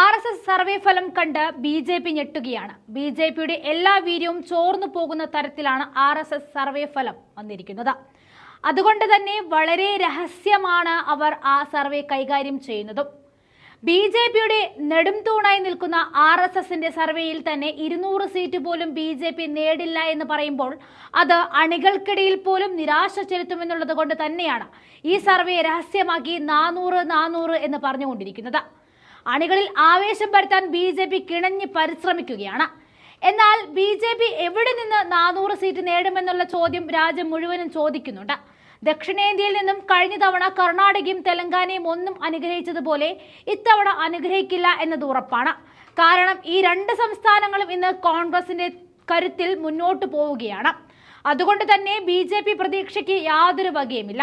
R S S survey ഫലം കണ്ട് B J P ഞെട്ടുകയാണ്. ബി ജെ പിയുടെ എല്ലാ വീര്യവും ചോർന്നു പോകുന്ന തരത്തിലാണ് ആർ എസ് എസ് സർവേ ഫലം വന്നിരിക്കുന്നത്. അതുകൊണ്ട് തന്നെ വളരെ രഹസ്യമാണ് അവർ ആ സർവേ കൈകാര്യം ചെയ്യുന്നതും. ബി ജെ പിയുടെ നെടുംതൂണായി നിൽക്കുന്ന ആർ എസ് എസിന്റെ സർവേയിൽ തന്നെ ഇരുന്നൂറ് സീറ്റ് പോലും ബി ജെ പി നേടില്ല എന്ന് പറയുമ്പോൾ അത് അണികൾക്കിടയിൽ പോലും നിരാശ ചെലുത്തുമെന്നുള്ളത് കൊണ്ട് തന്നെയാണ് ഈ സർവേ രഹസ്യമാക്കി നാനൂറ് നാനൂറ് എന്ന് പറഞ്ഞുകൊണ്ടിരിക്കുന്നത്. അണികളിൽ ആവേശം പരത്താൻ ബി ജെ പി കിണഞ്ഞ് പരിശ്രമിക്കുകയാണ്. എന്നാൽ ബി ജെ പി എവിടെ നിന്ന് നാനൂറ് സീറ്റ് നേടുമെന്നുള്ള ചോദ്യം രാജ്യം മുഴുവനും ചോദിക്കുന്നുണ്ട്. ദക്ഷിണേന്ത്യയിൽ നിന്നും കഴിഞ്ഞ തവണ കർണാടകയും തെലങ്കാനയും ഒന്നും അനുഗ്രഹിച്ചതുപോലെ ഇത്തവണ അനുഗ്രഹിക്കില്ല എന്നത് ഉറപ്പാണ്. കാരണം ഈ രണ്ട് സംസ്ഥാനങ്ങളും ഇന്ന് കോൺഗ്രസിന്റെ കരുത്തിൽ മുന്നോട്ട് പോവുകയാണ്. അതുകൊണ്ട് തന്നെ ബി പ്രതീക്ഷയ്ക്ക് യാതൊരു വകയുമില്ല.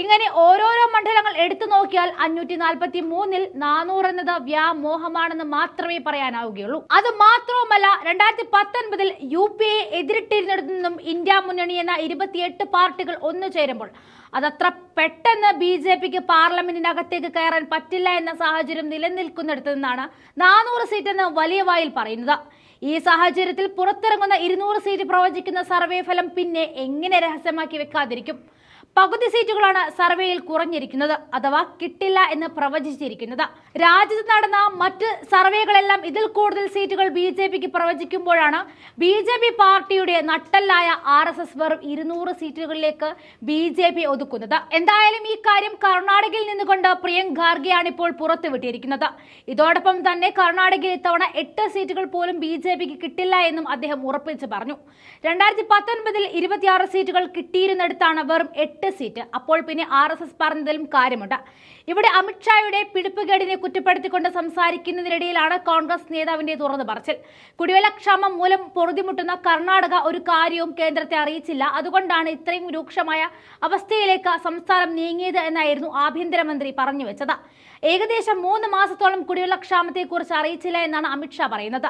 ഇങ്ങനെ ഓരോരോ മണ്ഡലങ്ങൾ എടുത്തു നോക്കിയാൽ അഞ്ഞൂറ്റി നാൽപ്പത്തി മൂന്നിൽ നാനൂറ് എന്നത് വ്യാമോഹമാണെന്ന് മാത്രമേ പറയാനാവുകയുള്ളൂ. അത് മാത്രവുമല്ല രണ്ടായിരത്തി പത്തൊൻപതിൽ യു പി എ എതിരിട്ടിരുന്നിടത്തു നിന്നും ഇന്ത്യ മുന്നണി എന്ന ഇരുപത്തിയെട്ട് പാർട്ടികൾ ഒന്നു ചേരുമ്പോൾ അതത്ര പെട്ടെന്ന് ബി ജെ പിക്ക് പാർലമെന്റിനകത്തേക്ക് കയറാൻ പറ്റില്ല എന്ന സാഹചര്യം നിലനിൽക്കുന്നിടത്തു നിന്നാണ് നാനൂറ് സീറ്റ് എന്ന് വലിയ വായിൽ പറയുന്നത്. ഈ സാഹചര്യത്തിൽ പുറത്തിറങ്ങുന്ന ഇരുന്നൂറ് സീറ്റ് പ്രവചിക്കുന്ന സർവേ ഫലം പിന്നെ എങ്ങനെ രഹസ്യമാക്കി വെക്കാതിരിക്കും? പകുതി സീറ്റുകളാണ് സർവേയിൽ കുറഞ്ഞിരിക്കുന്നത്. അഥവാ കിട്ടില്ല എന്ന് പ്രവചിച്ചിരിക്കുന്നത്. രാജ്യത്ത് നടന്ന മറ്റ് സർവേകളെല്ലാം ഇതിൽ കൂടുതൽ സീറ്റുകൾ ബി ജെ പിക്ക് പ്രവചിക്കുമ്പോഴാണ് ബി ജെ പി പാർട്ടിയുടെ നട്ടല്ലായ ആർ എസ് എസ് വെറും ഇരുന്നൂറ് സീറ്റുകളിലേക്ക് ബി ജെ പി ഒതുക്കുന്നത്. എന്തായാലും ഈ കാര്യം കർണാടകയിൽ നിന്നുകൊണ്ട് പ്രിയങ്ക് ഖാർഗെയാണ് ഇപ്പോൾ പുറത്തുവിട്ടിരിക്കുന്നത്. ഇതോടൊപ്പം തന്നെ കർണാടകയിൽ ഇത്തവണ എട്ട് സീറ്റുകൾ പോലും ബി ജെ പിക്ക് കിട്ടില്ല എന്നും അദ്ദേഹം ഉറപ്പിച്ച് പറഞ്ഞു. രണ്ടായിരത്തി പത്തൊൻപതിൽ ഇരുപത്തിയാറ് സീറ്റുകൾ കിട്ടിയിരുന്നിടത്താണ് വെറും എട്ട് സീറ്റ് അപ്പോൾ പിന്നെ ആർ എസ് എസ് പറഞ്ഞതിലും കാര്യമുണ്ട്. ഇവിടെ അമിത്ഷായുടെ പിടിപ്പുകേടിനെ കുറ്റപ്പെടുത്തിക്കൊണ്ട് സംസാരിക്കുന്നതിനിടയിലാണ് കോൺഗ്രസ് നേതാവിന്റെ തുറന്നു പറച്ചിൽ. കുടിവെള്ളക്ഷാമം മൂലം പൊറുതിമുട്ടുന്ന കർണാടക ഒരു കാര്യവും കേന്ദ്രത്തെ അറിയിച്ചില്ല. അതുകൊണ്ടാണ് ഇത്രയും രൂക്ഷമായ അവസ്ഥയിലേക്ക് സംസ്ഥാനം നീങ്ങിയത് എന്നായിരുന്നു ആഭ്യന്തരമന്ത്രി പറഞ്ഞു വെച്ചത്. ഏകദേശം മൂന്ന് മാസത്തോളം കുടിവെള്ള ക്ഷാമത്തെക്കുറിച്ച് അറിയിച്ചില്ല എന്നാണ് അമിത്ഷാ പറയുന്നത്.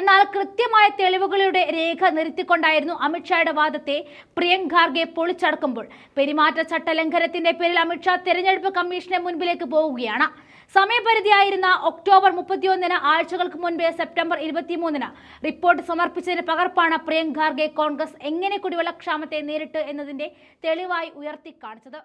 എന്നാൽ കൃത്യമായ തെളിവുകളുടെ രേഖ നിർത്തിക്കൊണ്ടായിരുന്നു അമിത്ഷായുടെ വാദത്തെ പ്രിയങ്കാർഗെ പൊളിച്ചടക്കുമ്പോൾ. പെരുമാറ്റച്ചട്ട ലംഘനത്തിന്റെ പേരിൽ അമിത്ഷാ തെരഞ്ഞെടുപ്പ് കമ്മീഷന്റെ മുൻപിലേക്ക് പോവുകയാണ്. സമയപരിധിയായിരുന്ന ഒക്ടോബർ മുപ്പത്തിയൊന്നിന് ആഴ്ചകൾക്ക് മുൻപേ സെപ്റ്റംബർ ഇരുപത്തിമൂന്നിന് റിപ്പോർട്ട് സമർപ്പിച്ചതിന് പകർപ്പാണ് പ്രിയങ്ക ഖാർഗെ കോൺഗ്രസ് എങ്ങനെ കുടിവെള്ള ക്ഷാമത്തെ നേരിട്ട് എന്നതിന്റെ തെളിവായി ഉയർത്തി കാണിച്ചത്